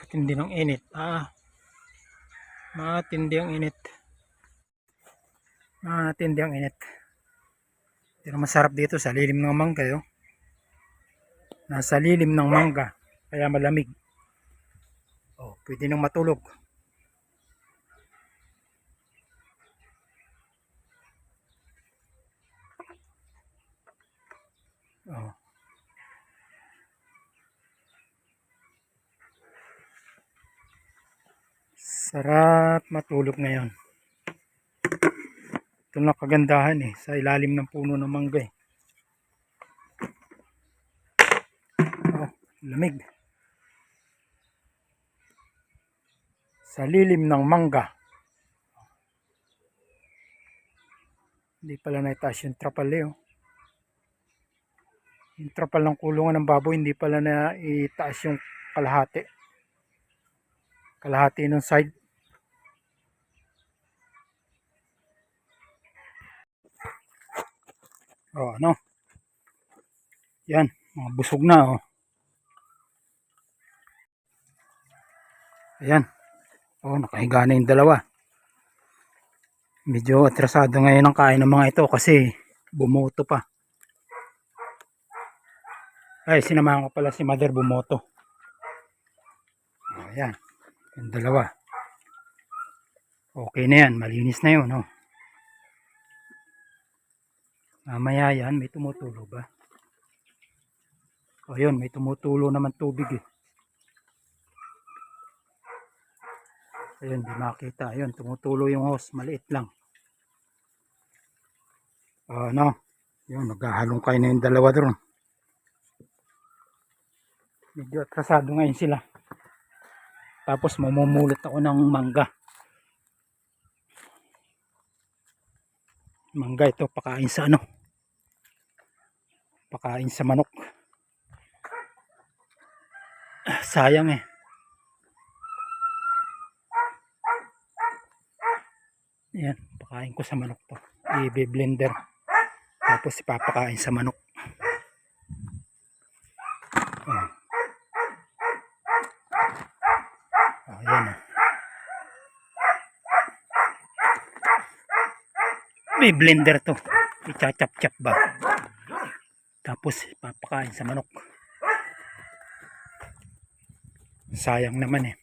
Katindi ng init. Ah. Matindi ang init. Matindi ang init. Pero masarap dito sa lilim ng mangga yo. Nasa lilim ng mangga. Kaya malamig. Oh, pwede nang matulog. Oh. Sarap matulog ngayon. Ito na kagandahan eh. Sa ilalim ng puno ng mangga eh. Oh, lamig. Sa lilim ng mangga. Hindi pala naitaas yung trapal eh. Oh. Yung trapal ng kulungan ng baboy hindi pala na itaas yung kalahati. Kalahati ng side. Oh, ano? Yan, mga busog na oh. Ayan. Oh, nakahiga na yung dalawa. Medyo atrasado ngayon ang kain ng mga ito kasi bumoto pa. Ay, sinamahan ko pala si Mother bumoto. Ayan. Yung dalawa. Okay na yan. Malinis na yun. Oh. Mamaya yan. May tumutulo ba? O yun. May tumutulo naman tubig eh. Ayun. Di makita. Ayun. Tumutulo yung hose. Maliit lang. Ano. Yun. Maghahalong kayo na yung dalawa doon. Medyo atrasado ngayon sila. Tapos mamumulot ako ng mangga. Mangga ito pakain sa ano? Pakain sa manok. Ah, Sayang eh. Yan, pakain ko sa manok to. I-blender. Tapos ipapakain sa manok. Oh. Oh, yan oh. May blender to. Ichachap-chap ba? Tapos papakain sa manok. Sayang naman eh.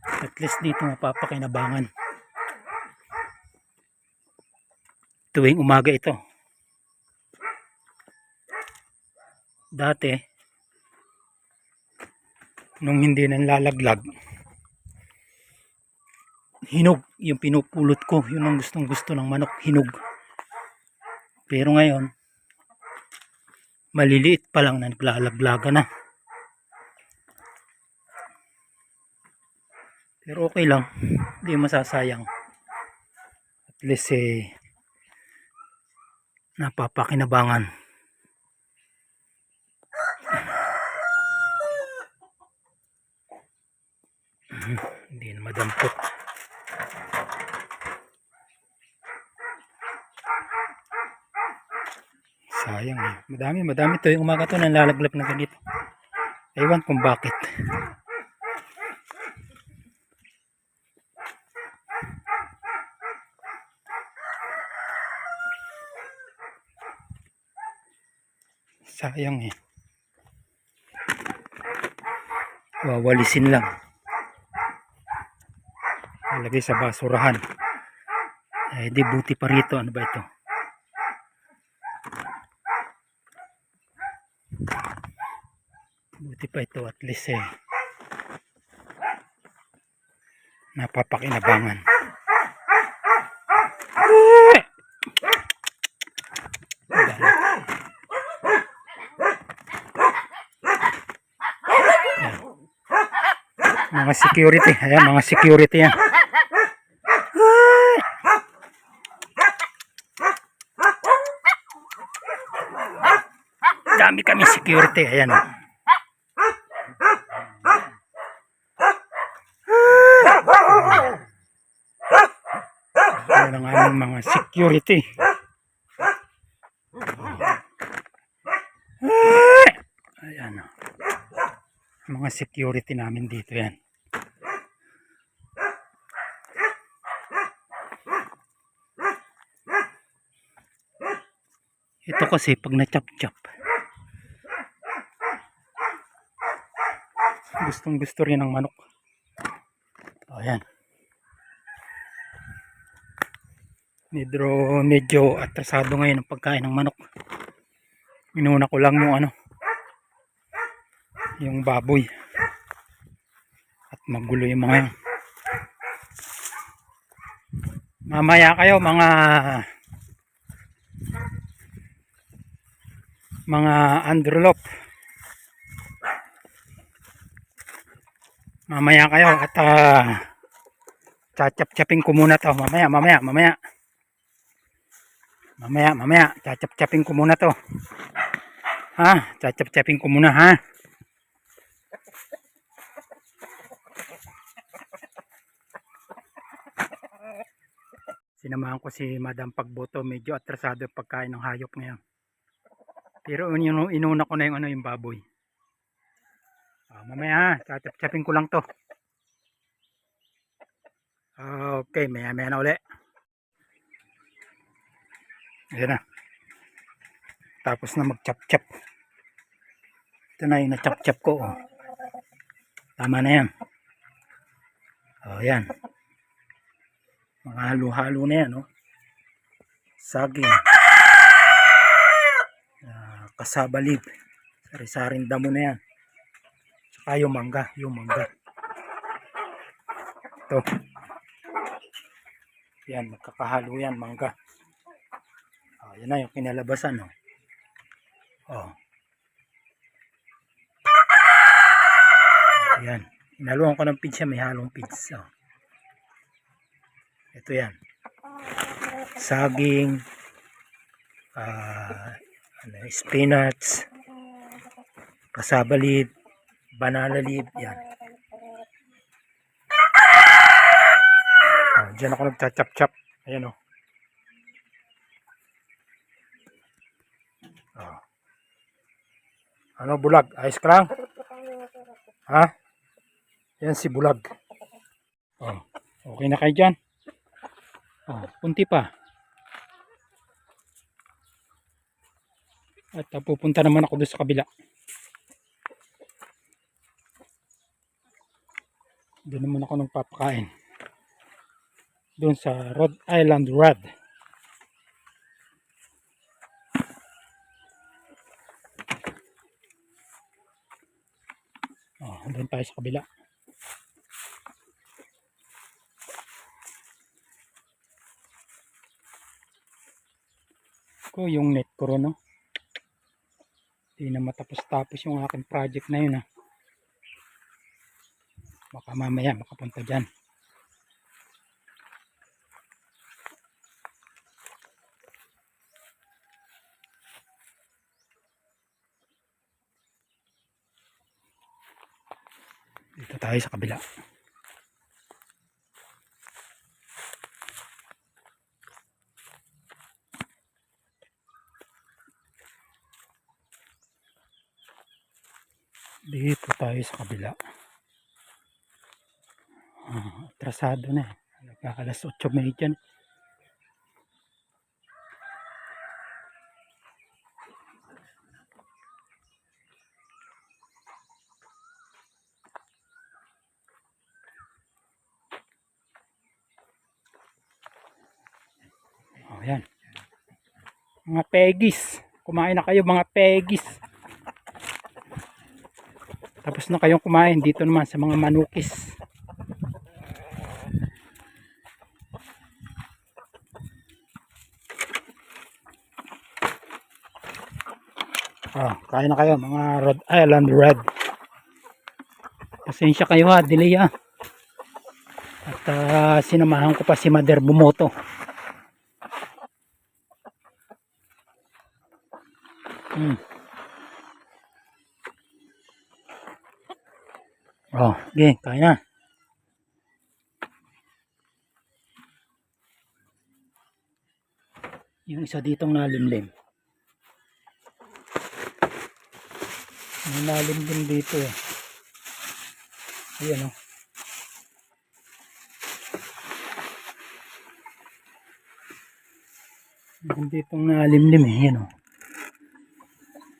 At least dito mapapakinabangan. Tuwing umaga ito. Dati, nung hindi nang lalaglag, hinog yung pinupulot ko. Yun ang gustong gusto ng manok, hinog. Pero ngayon, maliliit pa lang na naglalaglaga na. Pero okay lang. Hindi masasayang. At least eh, napapakinabangan. Mhm, Hindi na madampot. Sayang eh. Madami, madami to. Yung umaga to nalalaglag na ganito. Ewan kung bakit. Sayang eh. Wawalisin lang. Ilagay sa basurahan. Eh di buti pa rito. Ano ba ito? Buti pa ito at least eh. Napapakinabangan. Mga security ayan mga security yan dami kami security ayan oh. ayan ang aming mga security ayan oh. Mga security namin dito yan. Ito kasi pag na-chop-chop. Gustong gusto rin ng manok. O yan. Medyo, medyo atrasado ngayon ang pagkain ng manok. Inuna ko lang yung ano. Yung baboy. At magulo yung mga. Mamaya kayo mga mga underlop. Mamaya kayo at uh, chachap-chapin ko muna to. Mamaya, mamaya, mamaya. Mamaya, mamaya. Chachap-chapin ko muna to. Ha? Chachap-chapin ko muna ha. Sinamahan ko si Madam Pagboto. Medyo atrasado yung pagkain ng hayop ngayon. Pero inuna ko na yung ano yung baboy. Ah, mamaya ha, chachap-chapin ko lang to. Okay, maya maya na uli. Ayan na. Tapos na mag-chap-chap. Ito na yung na-chap-chap ko. Oh. Tama na yan. Oh, yan. Mga halo-halo na yan. Oh. Saging. Ah, kasabalib. Sari-saring damo na yan. Tsaka yung mangga. Yung mangga. Ito. Yan, magkakahalo yan, mangga. Oh, yan na yung kinalabasan. Oh. Oh. Yan. Inaluan ko ng pizza, may halong pizza. Oh. Ito yan. Saging, ah, ano, spinach, kasabalid, banana leaf, yan. Ah, diyan ako nagchachap-chap. Ayan o. Ah. Ano bulag? Ayos ka? Ha? Yan si bulag. Oh. Okay na kayo dyan? Oh, punti pa. At uh, pupunta naman ako doon sa kabila. Doon naman ako nagpapakain. Doon sa Rhode Island Rod. Oh, doon tayo sa kabila. ko yung net ko ron, no? Hindi na matapos-tapos yung aking project na yun, ha? Baka mamaya makapunta dyan. Dito tayo sa kabila. Dito tayo sa kabila. Ah, atrasado na eh. Nagkakalas 8.30 na. Oh, yan. Mga pegis. Kumain na kayo mga pegis. Tapos na kayong kumain dito naman sa mga manukis. Ah, kain na kayo mga Rhode Island Red. Pasensya kayo ha, delay ha. At ah, sinamahan ko pa si Mother Bumoto. Hmm. Oh, okay, kain na. Yung isa ditong nalimlim. May nalimlim dito eh. Ayan o. Meron ditong nalimlim eh. Ayan o.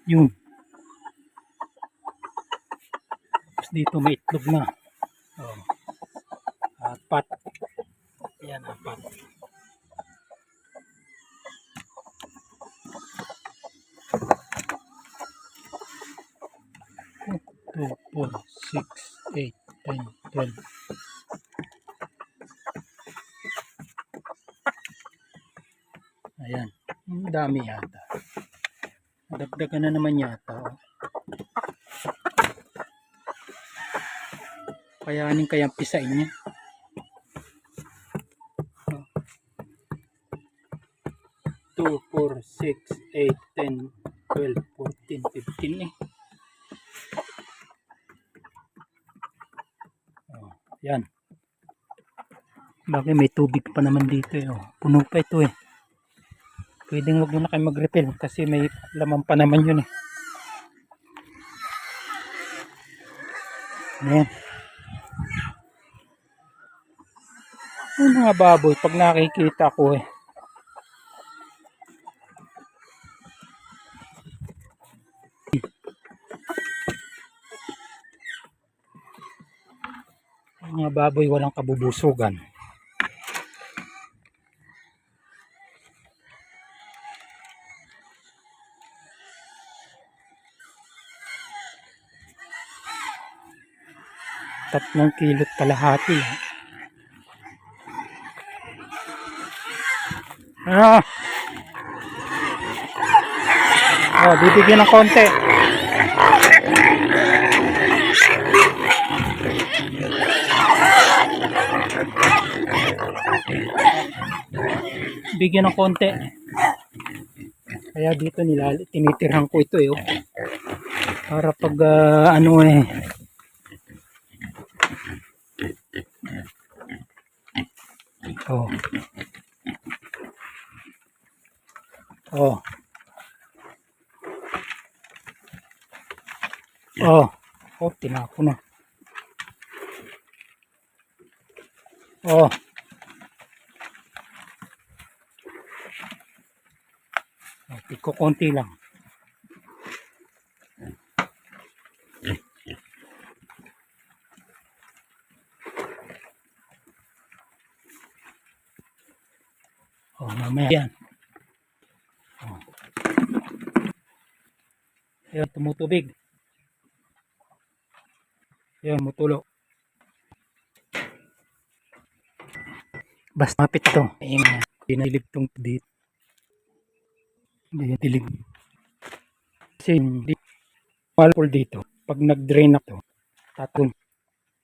Yun. Tapos dito may itlog na. Oh. Apat. Ayan, apat. Two, four, six, eight, ten, twelve. Ayan. Dami yata. Dagdagan na naman yata. Oh. Kayanin kayang pisain niya. Oh. 2, 4, 6, 8, 10, 12, 14, 15 eh. Oh, yan. Bagay may tubig pa naman dito eh. Oh. Puno pa ito eh. Pwedeng wag na kayo mag-refill kasi may laman pa naman yun eh. Ayan. Yung mga baboy, pag nakikita ko eh. Yung mga baboy walang kabubusugan. Tatlong kilot kalahati. Ah. Oh, bibigyan ng konti. Bigyan ng konti. Kaya dito nila tinitirhan ko ito eh. oh. Para pag ah, ano eh Oh. Oh. Oh. Oh, tinako na. Oh. Oh, tiko konti lang. Oh, mamaya yan. Oh. Ayan, tumutubig. Ayan, mutulo. Basta mapit to. Ayan na. Pinalig tong dito. Hindi tilig. Kasi hindi pool dito. Pag nag-drain na to, tatun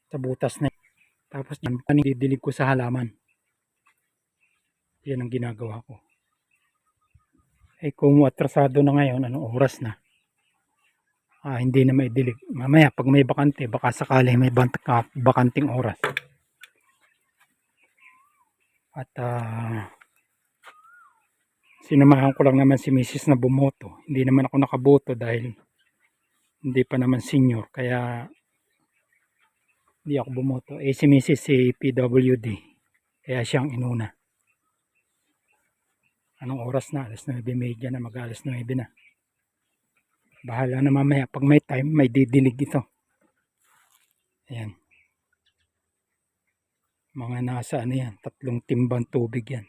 sa butas na. Tapos yan, didilig ko sa halaman. Yan ang ginagawa ko. Eh kung atrasado na ngayon, anong oras na? Ah, hindi na may dilig. Mamaya, pag may bakante, baka sakali may bakanting oras. At ah, sinamahan ko lang naman si Mrs. na bumoto. Hindi naman ako nakaboto dahil hindi pa naman senior. Kaya hindi ako bumoto. Eh si Mrs. si PWD. Kaya siyang inuna. Anong oras na? Alas 9.30 na. Mag alas 9 na. Bahala na mamaya. Pag may time, may didilig ito. Ayan. Mga nasa ano yan. Tatlong timbang tubig yan.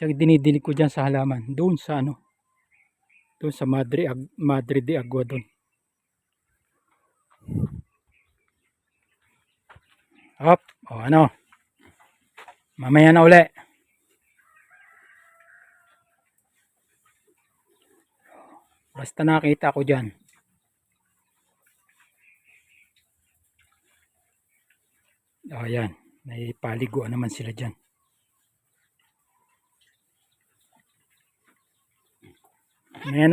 Siya dinidilig ko dyan sa halaman. Doon sa ano. Doon sa Madre, Ag- Madre de Agua doon. Hop. O ano. Mamaya na uli. Basta nakita ko dyan. O yan. May paliguan naman sila dyan. Ayan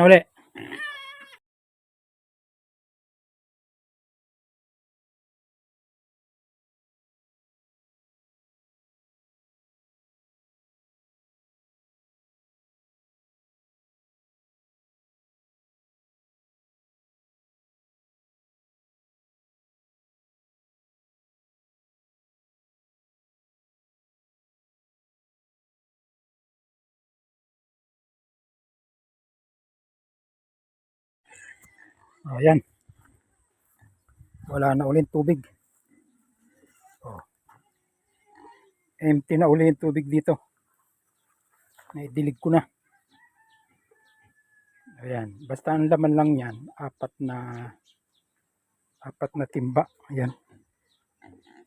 uli. Ayan. Wala na ulit tubig. Oh. Empty na uli yung tubig dito. Naidilig ko na. Ayan. Basta ang laman lang yan, apat na apat na timba. Ayan.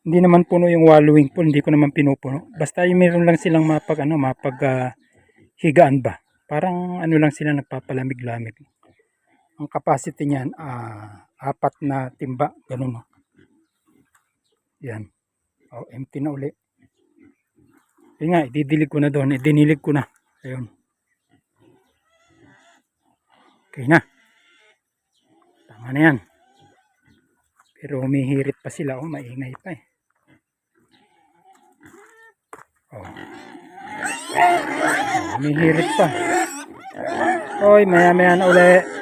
Hindi naman puno yung wallowing pool, hindi ko naman pinupuno. Basta yung meron lang silang mapag ano, mapag ah, higaan ba. Parang ano lang sila nagpapalamig-lamig. Ang capacity niyan ah apat na timba, ganun no. Yan. Oh, empty na uli. Yun nga, ididilig ko na doon. Idinilig ko na. Ayun. Okay na. Tama na yan. Pero humihirit pa sila. Oh, maingay pa eh. Oh. oh humihirit pa. Hoy, maya maya na uli.